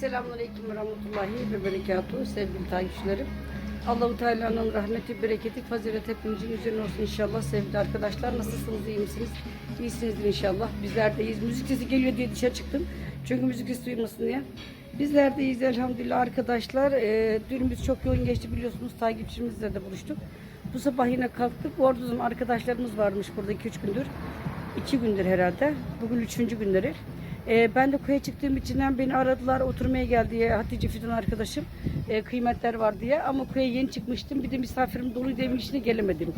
Selamünaleyküm ve rahmetullahi ve berekatuhu sevgili takipçilerim. Allahu Teala'nın rahmeti, bereketi, fazilet hepimizin üzerine olsun inşallah sevgili arkadaşlar. Nasılsınız, iyi misiniz? İyisinizdir inşallah. Bizler de iyiyiz. Müzik sesi geliyor diye dışarı çıktım. Çünkü müzik sesi duymasın diye. Bizler de iyiyiz elhamdülillah arkadaşlar. Ee, dünümüz çok yoğun geçti biliyorsunuz. Takipçimizle de buluştuk. Bu sabah yine kalktık. Bu arkadaşlarımız varmış burada 2-3 gündür. 2 gündür herhalde. Bugün üçüncü günleri. Ee, ben de köye çıktığım içinden beni aradılar oturmaya gel diye Hatice Fidan arkadaşım e, kıymetler var diye ama köye yeni çıkmıştım bir de misafirim doluydu evin içine gelemedim.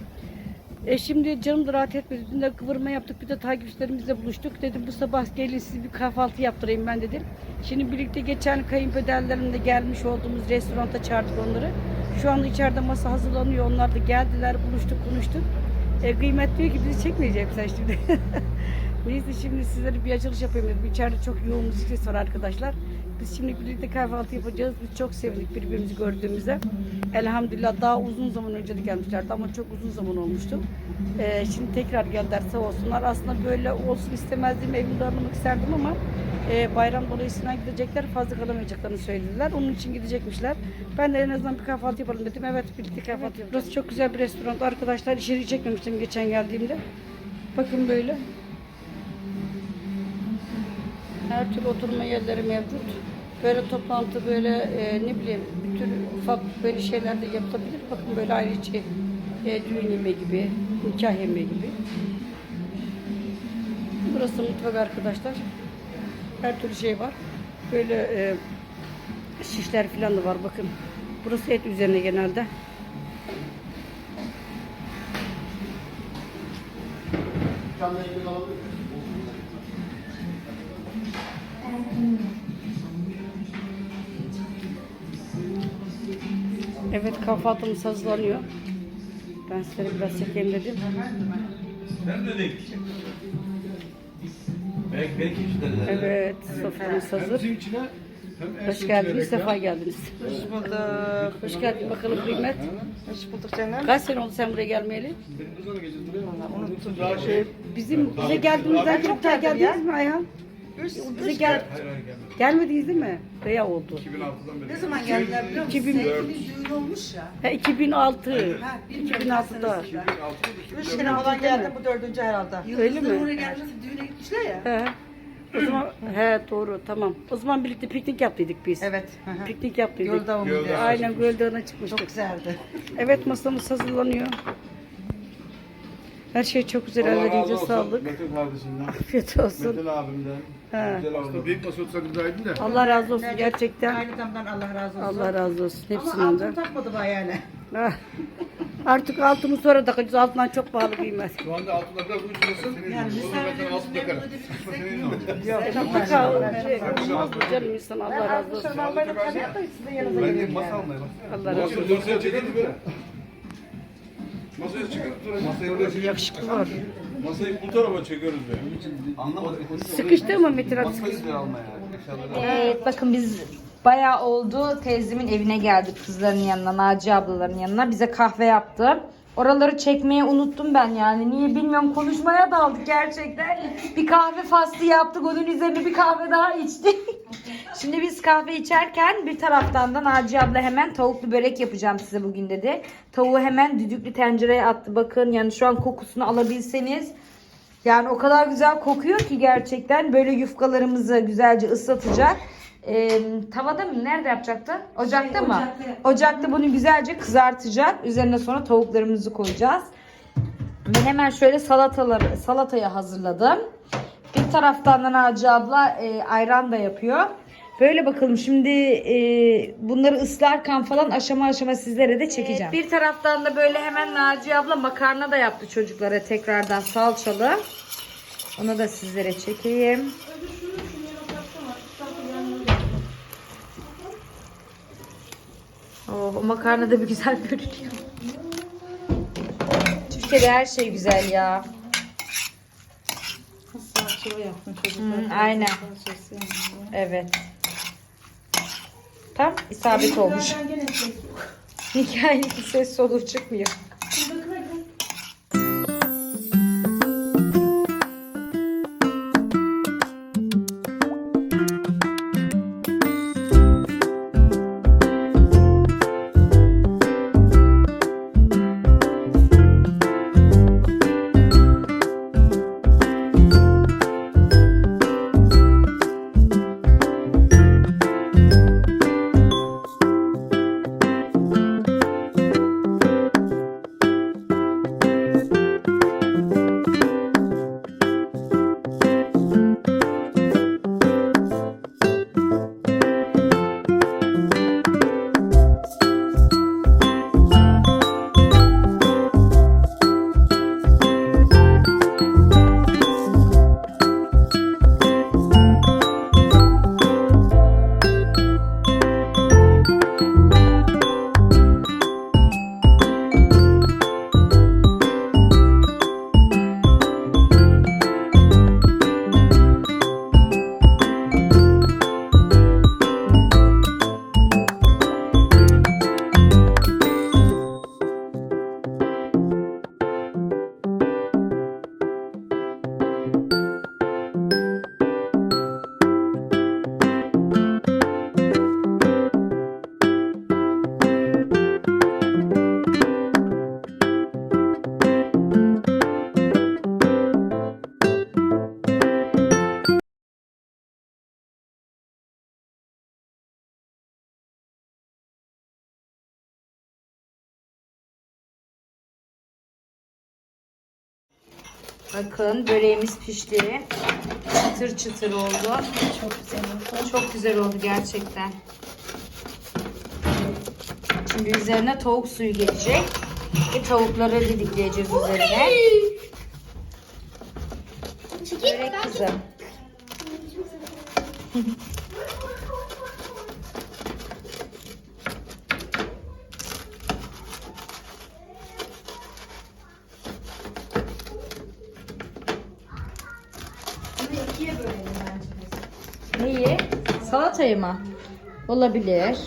E şimdi canım da rahat etmedi. Dün de kıvırma yaptık bir de takipçilerimizle buluştuk. Dedim bu sabah gelin size bir kahvaltı yaptırayım ben dedim. Şimdi birlikte geçen kayınpederlerimle gelmiş olduğumuz restoranta çağırdık onları. Şu anda içeride masa hazırlanıyor. Onlar da geldiler buluştuk konuştuk. E, kıymet diyor ki bizi çekmeyecek sen şimdi. Neyse şimdi sizlere bir açılış yapayım dedim. İçeride çok yoğun müzik sesi var arkadaşlar. Biz şimdi birlikte kahvaltı yapacağız. Biz çok sevindik birbirimizi gördüğümüzde. Elhamdülillah daha uzun zaman önce de gelmişlerdi ama çok uzun zaman olmuştu. Ee, şimdi tekrar geldiler sağ olsunlar. Aslında böyle olsun istemezdim evimde ağırlamak isterdim ama e, bayram dolayısıyla gidecekler fazla kalamayacaklarını söylediler. Onun için gidecekmişler. Ben de en azından bir kahvaltı yapalım dedim. Evet birlikte kahvaltı yapacağız. Burası çok güzel bir restoran. Arkadaşlar içeri çekmemiştim geçen geldiğimde. Bakın böyle. Her türlü oturma yerleri mevcut. Böyle toplantı böyle e, ne bileyim bir tür ufak böyle şeyler de yapılabilir. Bakın böyle ayrıca e, düğün yemeği gibi, nikah yemeği gibi. Burası mutfak arkadaşlar. Her türlü şey var. Böyle e, şişler falan da var bakın. Burası et üzerine genelde. Evet kahvaltımız hazırlanıyor. Ben size biraz çekeyim dedim. Sen dedik. Belki belki. Evet soframız hazır. Hoş geldiniz, sefa geldiniz. Hoş bulduk. Hoş geldin bakalım Kıymet. Hoş bulduk canım. Kaç sene oldu sen buraya gelmeyeli? Ama Unuttum. Şey Bizim bize geldiğimizden çok daha geldiniz mi Ayhan? Bize gel hayır hayır gelmedi. gelmediniz değil mi? Veya oldu. 2006'dan beri. Ne zaman geldiler biliyor musun? 2004. Sevgili düğün olmuş ya. Ha, 2006. Ha, bilmiyorum 2006'da. senesinde. 2006'da Üç sene falan geldi bu dördüncü herhalde. Öyle mi? Oraya geldiler düğüne gitmişler ya. He. O zaman he doğru tamam. O zaman birlikte piknik yaptıydık biz. Evet. hı hı. Piknik yaptıydık. Göl Dağı mıydı? Aynen Göl Dağı'na Çok çıkmıştık. güzeldi. Evet masamız hazırlanıyor. Her şey çok güzel ellerinize sağlık. Metin kardeşimden, Afiyet olsun. Metin abimden. He. Güzel oldu. Büyük masa otursak güzeldi de. Allah razı olsun gerçekten. Aynı damdan Allah razı olsun. Allah razı olsun Ama hepsinden altın de. takmadı bana yani. Ah. Artık altını sonra takacağız. Altından çok pahalı kıymet. Şu anda altında biraz ucuzlasın. Yani ben sana altın takarım. Mutlaka şey, olmaz mı canım insan Allah razı olsun. yanınıza Ben de masa almaya bak. Allah razı olsun. Böyle. Masaya çıkıp Masaya oraya çekelim. Yakışıklı var. Masayı bu tarafa çekiyoruz be. Anlamadık. Sıkıştı mı Metin abi? Masayı almaya. Evet bakın biz bayağı oldu teyzemin evine geldik kızların yanına Naci ablaların yanına bize kahve yaptı. Oraları çekmeyi unuttum ben yani. Niye bilmiyorum konuşmaya daldık gerçekten. Bir kahve faslı yaptık. Onun üzerine bir kahve daha içtik. Şimdi biz kahve içerken bir taraftan da Naci abla hemen tavuklu börek yapacağım size bugün dedi. Tavuğu hemen düdüklü tencereye attı. Bakın yani şu an kokusunu alabilseniz. Yani o kadar güzel kokuyor ki gerçekten böyle yufkalarımızı güzelce ıslatacak. Ee, tavada mı? Nerede yapacaktı? Ocakta mı? Ocakta bunu güzelce kızartacak. Üzerine sonra tavuklarımızı koyacağız. Ben hemen şöyle salataları, salatayı hazırladım. Bir taraftan da Naci abla e, ayran da yapıyor. Böyle bakalım şimdi e, bunları ıslarken falan aşama aşama sizlere de çekeceğim. bir taraftan da böyle hemen Naci abla makarna da yaptı çocuklara tekrardan salçalı. Onu da sizlere çekeyim. Oh, o makarna da bir güzel görünüyor. Türkiye'de her şey güzel ya. Hı, aynen. Evet. Tam isabet olmuş. Hikayenin ses soluğu çıkmıyor. Bakın böreğimiz pişti. Çıtır çıtır oldu. Çok güzel oldu. Çok güzel oldu gerçekten. Şimdi üzerine tavuk suyu gelecek. Ve tavukları didikleyeceğiz üzerine. Börek kızım. Neyi? Mı? Olabilir.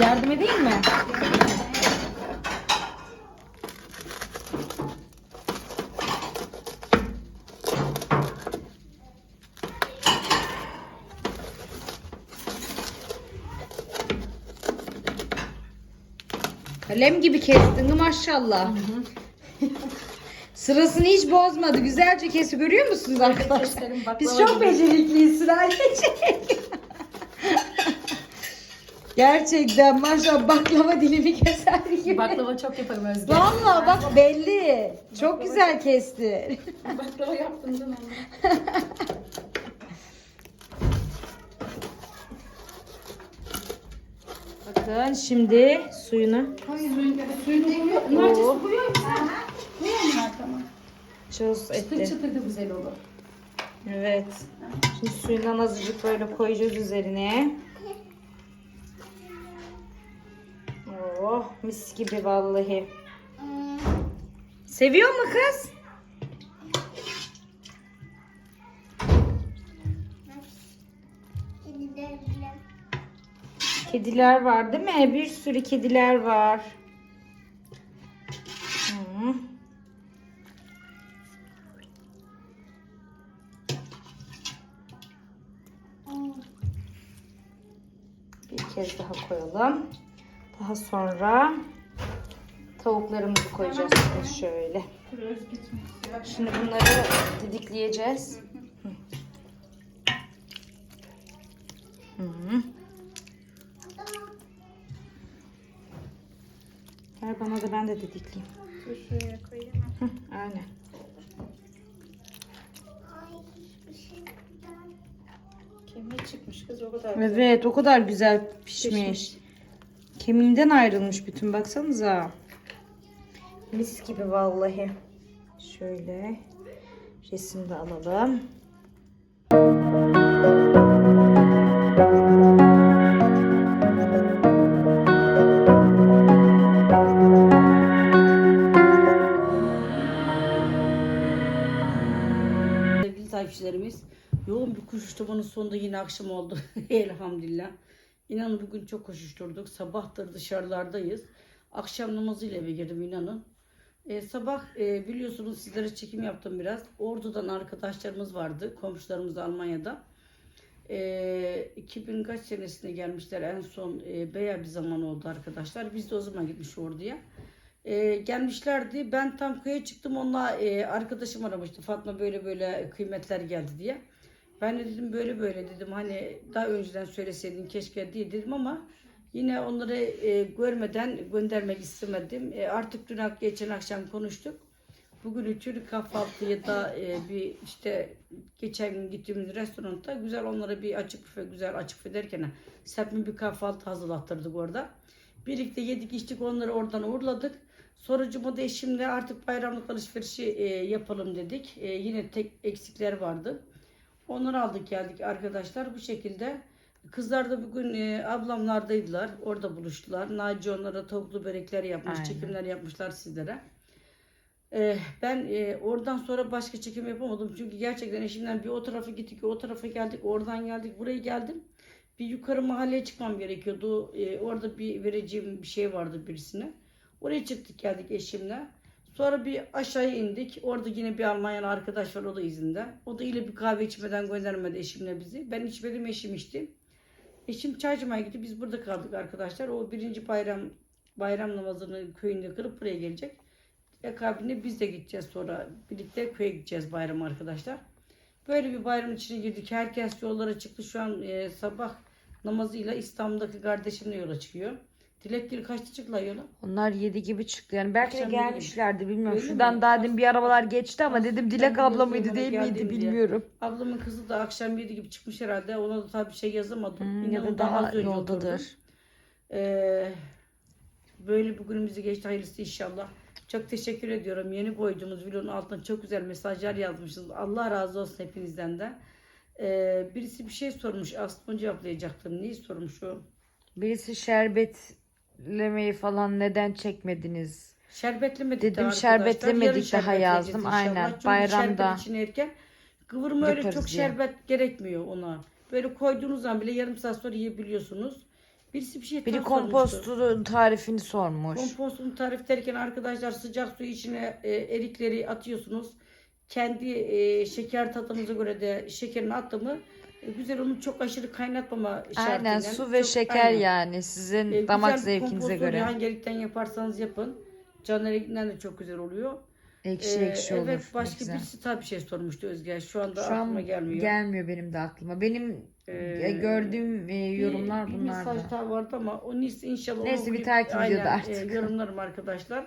Yardım edeyim mi? Kalem gibi kestin maşallah. Sırasını hiç bozmadı. Güzelce kesi görüyor musunuz arkadaşlar? Biz çok becerikliyiz sırayla. Gerçekten maşallah baklava dilimi keser gibi. Baklava çok yaparım Özge. Vallahi bak belli. Çok güzel kesti. Baklava yaptım değil mi? Bakın şimdi suyunu. Oo. Cız etti. Çıtır da güzel olur. Evet. Şimdi suyundan azıcık böyle koyacağız üzerine. Oh mis gibi vallahi. Seviyor mu kız? Kediler var değil mi? Bir sürü kediler var. Hı. Bir kez daha koyalım. Daha sonra tavuklarımızı koyacağız şimdi şöyle. Şimdi bunları didikleyeceğiz. Hı. Hı. Ver bana da ben de didikleyeyim. Şuraya koyayım. Hı, aynen. Kemiği çıkmış kız o kadar. Evet o kadar güzel pişmiş. Kemiğinden ayrılmış bütün baksanıza. Mis gibi vallahi. Şöyle resim de alalım. Sevgili takipçilerimiz, yoğun bir koşuşturmanın sonunda yine akşam oldu. Elhamdülillah. İnanın bugün çok koşuşturduk. Sabahtır dışarılardayız. Akşam namazıyla eve girdim inanın. E, sabah e, biliyorsunuz sizlere çekim yaptım biraz. Ordu'dan arkadaşlarımız vardı. Komşularımız Almanya'da. E, 2000 kaç senesinde gelmişler en son e, bayağı bir zaman oldu arkadaşlar. Biz de o zaman gitmiş Ordu'ya. E, gelmişlerdi. Ben tam köye çıktım. Onunla e, arkadaşım aramıştı. Fatma böyle böyle kıymetler geldi diye. Ben de dedim böyle böyle dedim. Hani daha önceden söyleseydin keşke diye dedim ama yine onları e, görmeden göndermek istemedim. E, artık dün geçen akşam konuştuk. Bugün için kahvaltıyı da e, bir işte geçen gün gittiğimiz restoranda güzel onlara bir açık büfe güzel açık büfe derken serpme bir kahvaltı hazırlattırdık orada. Birlikte yedik içtik onları oradan uğurladık. Sonra Cuma'da eşimle artık bayramlık alışverişi e, yapalım dedik. E, yine tek eksikler vardı. Onları aldık geldik arkadaşlar bu şekilde. Kızlar da bugün e, ablamlardaydılar. Orada buluştular. Naci onlara tavuklu börekler yapmış, Aynen. çekimler yapmışlar sizlere. E, ben e, oradan sonra başka çekim yapamadım. Çünkü gerçekten eşimden bir o tarafa gittik, o tarafa geldik, oradan geldik, buraya geldim. Bir yukarı mahalleye çıkmam gerekiyordu. E, orada bir vereceğim bir şey vardı birisine. Oraya çıktık geldik eşimle. Sonra bir aşağıya indik. Orada yine bir Almanyalı arkadaş var o da izinde. O da ile bir kahve içmeden göndermedi eşimle bizi. Ben içmedim eşim içti. Eşim çaycımaya gitti. Biz burada kaldık arkadaşlar. O birinci bayram bayram namazını köyünde kırıp buraya gelecek. Akabinde biz de gideceğiz sonra. Birlikte köye gideceğiz bayram arkadaşlar. Böyle bir bayram içine girdik. Herkes yollara çıktı. Şu an e, sabah namazıyla İstanbul'daki kardeşimle yola çıkıyor. Dilek Gül kaçta çıktılar yola? Onlar 7 gibi çıktı yani. Belki de Akşam yedi gelmişlerdi bilmiyorum. Öyle Şuradan mi? daha demin bir arabalar geçti ama dedim Dilek Ben abla mıydı değil miydi geldim diye. bilmiyorum. Ablamın kızı da akşam 7 gibi çıkmış herhalde. Ona da tabii bir şey yazamadım. Hmm, ya da daha az önce yoldadır. Ee, böyle bugünümüzü geçti hayırlısı inşallah. Çok teşekkür ediyorum. Yeni koyduğumuz videonun altına çok güzel mesajlar yazmışsınız. Allah razı olsun hepinizden de. Ee, birisi bir şey sormuş. Aslında cevaplayacaktım. Neyi sormuş o? Birisi şerbetlemeyi falan neden çekmediniz? Şerbetlemedik Dedim de şerbetlemedik daha yazdım. inşallah. Aynen, Çünkü bayramda içine erken kıvırma öyle çok diye. şerbet gerekmiyor ona. Böyle koyduğunuz zaman bile yarım saat sonra yiyebiliyorsunuz. Birisi bir şey biri kompostun tarifini sormuş. Kompostun tarif derken arkadaşlar sıcak su içine e, erikleri atıyorsunuz. Kendi e, şeker tadınıza göre de şekerini attı mı güzel onu çok aşırı kaynatmama şartıyla. Aynen su ve Çok- şeker aynen. yani sizin E, damak güzel zevkinize göre. Hangi erikten yaparsanız yapın. Can erikinden de çok güzel oluyor. Ekşi Ee, ekşi olur. Evet başka güzel. birisi tabii bir şey sormuştu Özge. Şu anda Şu aklıma an gelmiyor. gelmiyor benim de aklıma. Benim Ee, gördüğüm e, Bir- yorumlar bir, bunlar mesaj da. daha vardı ama o neyse inşallah Neyse, onu bir dahaki aynen, videoda artık. e, yorumlarım arkadaşlar.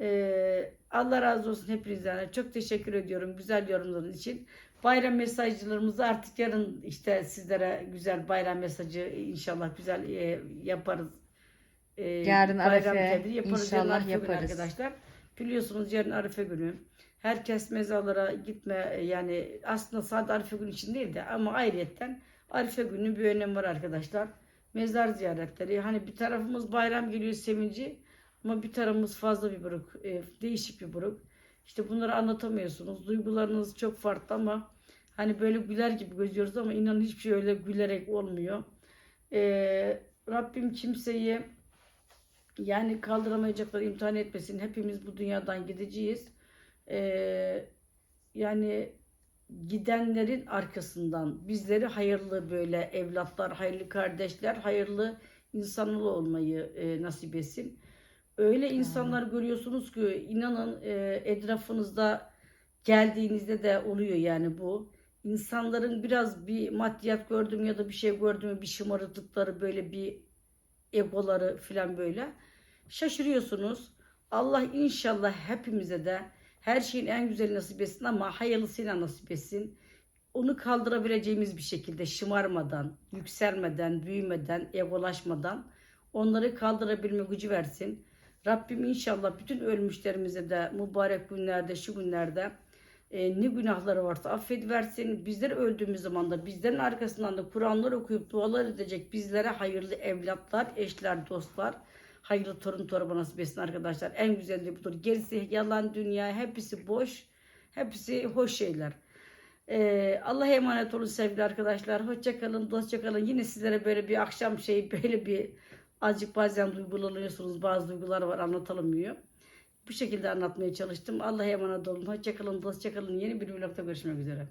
Ee, Allah razı olsun hepinizden. Çok teşekkür ediyorum güzel yorumlarınız için. Bayram mesajlarımızı artık yarın işte sizlere güzel bayram mesajı inşallah güzel e, yaparız. Ee, Yarın tedbiri yaparız. inşallah Yarın yaparız. arkadaşlar. Biliyorsunuz yarın Arife günü. Herkes mezarlara gitme yani aslında sadece Arife günü için değil de ama ayrıyetten Arife günü bir önemi var arkadaşlar. Mezar ziyaretleri. Hani bir tarafımız bayram geliyor sevinci ama bir tarafımız fazla bir buruk. e, değişik bir buruk. İşte bunları anlatamıyorsunuz. Duygularınız çok farklı ama hani böyle güler gibi gözüyoruz ama inanın hiçbir şey öyle gülerek olmuyor. Ee, Rabbim kimseyi yani kaldıramayacakları imtihan etmesin. Hepimiz bu dünyadan gideceğiz. Ee, yani gidenlerin arkasından bizleri hayırlı böyle evlatlar, hayırlı kardeşler, hayırlı insanlı olmayı e, nasip etsin. Öyle insanlar görüyorsunuz ki inanın e, etrafınızda geldiğinizde de oluyor yani bu. İnsanların biraz bir maddiyat gördüm ya da bir şey gördüm bir şımarıklıkları böyle bir egoları falan böyle şaşırıyorsunuz. Allah inşallah hepimize de her şeyin en güzeli nasip etsin ama hayırlısıyla nasip etsin. Onu kaldırabileceğimiz bir şekilde şımarmadan, yükselmeden, büyümeden, egolaşmadan onları kaldırabilme gücü versin. Rabbim inşallah bütün ölmüşlerimize de mübarek günlerde, şu günlerde e, ne günahları varsa affediversin. Bizler öldüğümüz zaman da bizlerin arkasından da Kur'anlar okuyup dualar edecek bizlere hayırlı evlatlar, eşler, dostlar, hayırlı torun torba nasip etsin arkadaşlar. En güzeli budur. Gerisi yalan dünya, hepsi boş, hepsi hoş şeyler. Ee, Allah'a emanet olun sevgili arkadaşlar. Hoşça kalın, dostça kalın. Yine sizlere böyle bir akşam şey, böyle bir azıcık bazen duygulanıyorsunuz. Bazı duygular var anlatamıyor. Bu şekilde anlatmaya çalıştım. Allah'a emanet olun. Hoşça kalın, dostça kalın. Yeni bir vlogda görüşmek üzere.